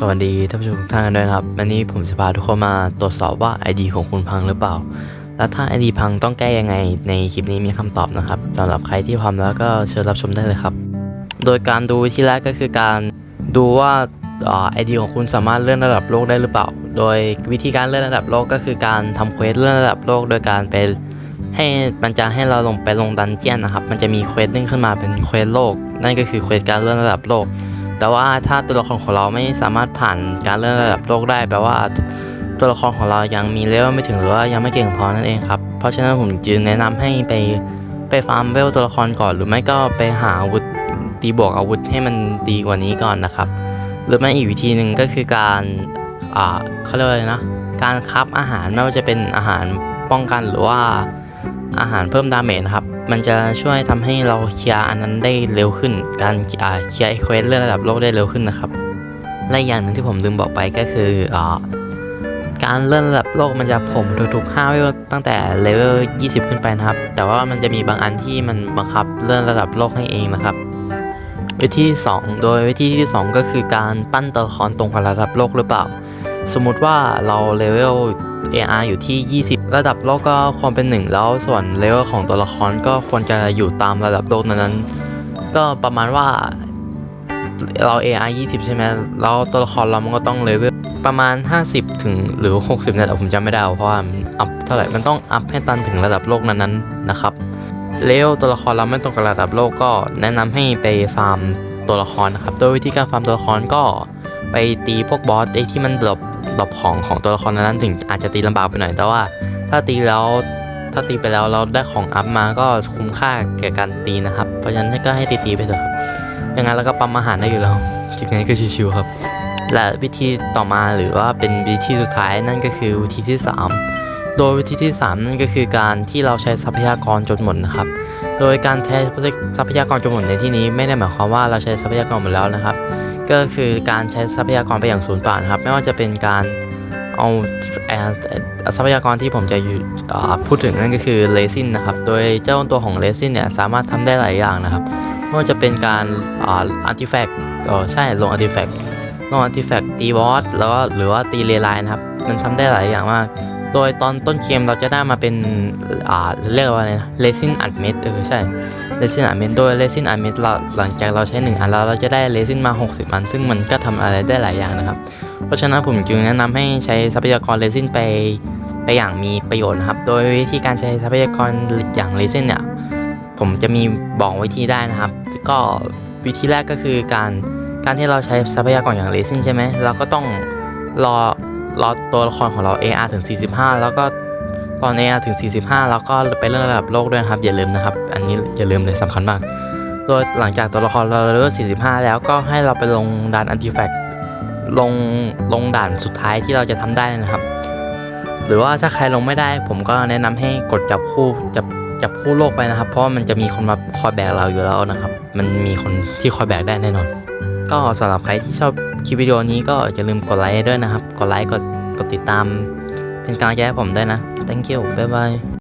สวัสดีท่านผู้ชมทุกท่านด้วยครับ วันนี้ผมจะพาทุกคนมาตรวจสอบว่า ID ของคุณพังหรือเปล่า และถ้า ID พังต้องแก้ยังไงในคลิปนี้มีคำตอบนะครับสำหรับใครที่พร้อมแล้วก็เชิญรับชมได้เลยครับ โดยการดูวิธีแรกก็คือการดูว่าไอดีของคุณสามารถเลื่อนระดับโลกได้หรือเปล่า โดยวิธีการเลื่อนระดับโลกก็คือการทำเควสเลื่อนระดับโลก โดยการไปให้มันจะให้เราลงไปลงดันเจียนนะครับ มันจะมีเควสนึงขึ้นมาเป็นเควสโลก นั่นก็คือเควสการเลื่อนระดับโลก แต่ว่าถ้าตัวละครของเราไม่สามารถผ่านการเลื่อนระดับโลกได้แปลว่าตัวละครของเรายังมีเลเวลไม่ถึงหรือว่ายังไม่เก่งพอนั่นเองครับ เพราะฉะนั้นผมจึงแนะนำให้ไปไปฟาร์มเวลตัวละครก่อน หรือไม่ก็ไปหาอาวุธตีบวกอาวุธให้มันดีกว่านี้ก่อนนะครับ หรือไม่อีกวิธีหนึ่งก็คือการอ่าเขาเรียกอะไรนะ การคับอาหารไม่ว่าจะเป็นอาหารป้องกันหรือว่าอาหารเพิ่มดาเมจครับ มันจะช่วยทำให้เราเคลียร์อันนั้นได้เร็วขึ้น การเคลียร์ไอเควสเรื่องระดับโลกได้เร็วขึ้นนะครับ และอย่างหนึ่งที่ผมลืมบอกไปก็คืออ่าการเลื่อนระดับโลกมันจะผมทุกๆ5เวลตั้งแต่เลเวล 20 ขึ้นไปนะครับ แต่ว่ามันจะมีบางอันที่มันบังคับเลื่อนระดับโลกให้เองนะครับ วิธี 2 โดยวิธีที่ 2 ก็คือการปั้นตัวละครตรงกับระดับโลกหรือเปล่า สมมุติว่าเราเลเวล AR อยู่ที่ 20 ระดับโลกก็ควรเป็น 1 แล้วส่วนเลเวลของตัวละครก็ควรจะอยู่ตามระดับโลกนั้นๆก็ประมาณว่าเรา AR 20 ใช่ไหมแล้วตัวละครเรามันก็ต้องเลเวลประมาณ 50 ถึงหรือ 60เนี่ยผมจำไม่ได้เพราะว่าอัพเท่าไหร่มันต้องอัพให้ตันถึงระดับโลกนั้นๆนะครับเลเวลตัวละครเราไม่ตรงกับระดับโลกก็แนะนำให้ไปฟาร์มตัวละครนะครับโดยวิธีการฟาร์มตัวละครก็ไปตีพวกบอสไอ้ที่มันดรอป ดรอปของของตัวละครนั้นๆถึงอาจจะตีลำบากไปหน่อยแต่ว่า ถ้าตีแล้วถ้าตีไปแล้วเราได้ของอัพมาก็คุ้มค่าแก่การตีนะครับ เพราะฉะนั้นก็ให้ตีตีๆไปเถอะครับยังไงเราก็ปั๊มอาหารได้อยู่แล้วยังไงก็ชิวๆครับ และวิธีต่อมาหรือว่าเป็นวิธีสุดท้ายนั่นก็คือวิธีที่ 3 โดยวิธีที่ 3 นั่นก็คือการที่เราใช้ทรัพยากรจนหมดนะครับ โดยการใช้ทรัพยากรจนหมดในที่นี้ไม่ได้หมายความว่าเราใช้ทรัพยากรหมดแล้วนะครับ ก็คือการใช้ทรัพยากรไปอย่างศูนย์เปล่านะครับ ไม่ว่าจะเป็นการเอาทรัพยากรที่ผมจะพูดถึงนั่นก็คือเลซินนะครับ โดยเจ้าตัวของเลซินเนี่ยสามารถทำได้หลายอย่างนะครับ ไม่ว่าจะเป็นการอาร์ติแฟกต์ใช่ลงอาร์ติแฟกต์ลงอาร์ติแฟกต์ตีบอสแล้วก็หรือว่าตีเลไลน์นะครับ มันทำได้หลายอย่างมาก โดยตอนต้นเกมเราจะได้มาเป็นอ่าเรียกว่าอะไรนะเลซินอัดเม็ดเออใช่เลซินอัดเม็ดโดยเลซินอัดเม็ดเราหลังจากเราใช้ 1 อันแล้วเราจะได้เลซินมา 60 อัน ซึ่งมันก็ทำอะไรได้หลายอย่างนะครับ เพราะฉะนั้นผมจึงแนะนำให้ใช้ทรัพยากรเลซินไปไปอย่างมีประโยชน์นะครับ โดยวิธีการใช้ทรัพยากรอย่างเลซินเนี่ยผมจะมีบอกวิธีได้นะครับ ก็วิธีแรกก็คือการการที่เราใช้ทรัพยากรอย่างเลซินใช่ไหมเราก็ต้องรอ เรอตัวละครของเรา AR ถึง 45 แล้วก็ตอน AR ถึง 45 แล้วก็ไปเรื่องระดับโลกด้วยนะครับ อย่าลืมนะครับ อันนี้อย่าลืมเลยสำคัญมาก โดยหลังจากตัวละครเราเลเวล45 แล้วก็ให้เราไปลงด่านอันติแฟกลงลงด่านสุดท้ายที่เราจะทำได้นะครับ หรือว่าถ้าใครลงไม่ได้ ผมก็แนะนำให้กดจับคู่จับจับคู่โลกไปนะครับ เพราะมันจะมีคนมาคอยแบกเราอยู่แล้วนะครับ มันมีคนที่คอยแบกได้แน่นอน ก็สำหรับใครที่ชอบ คลิปวิดีโอนี้ก็อย่าลืมกดไลค์ด้วยนะครับ กดไลค์กดกดติดตาม เป็นกำลังใจให้ผมด้วยนะ thank you บ๊ายบาย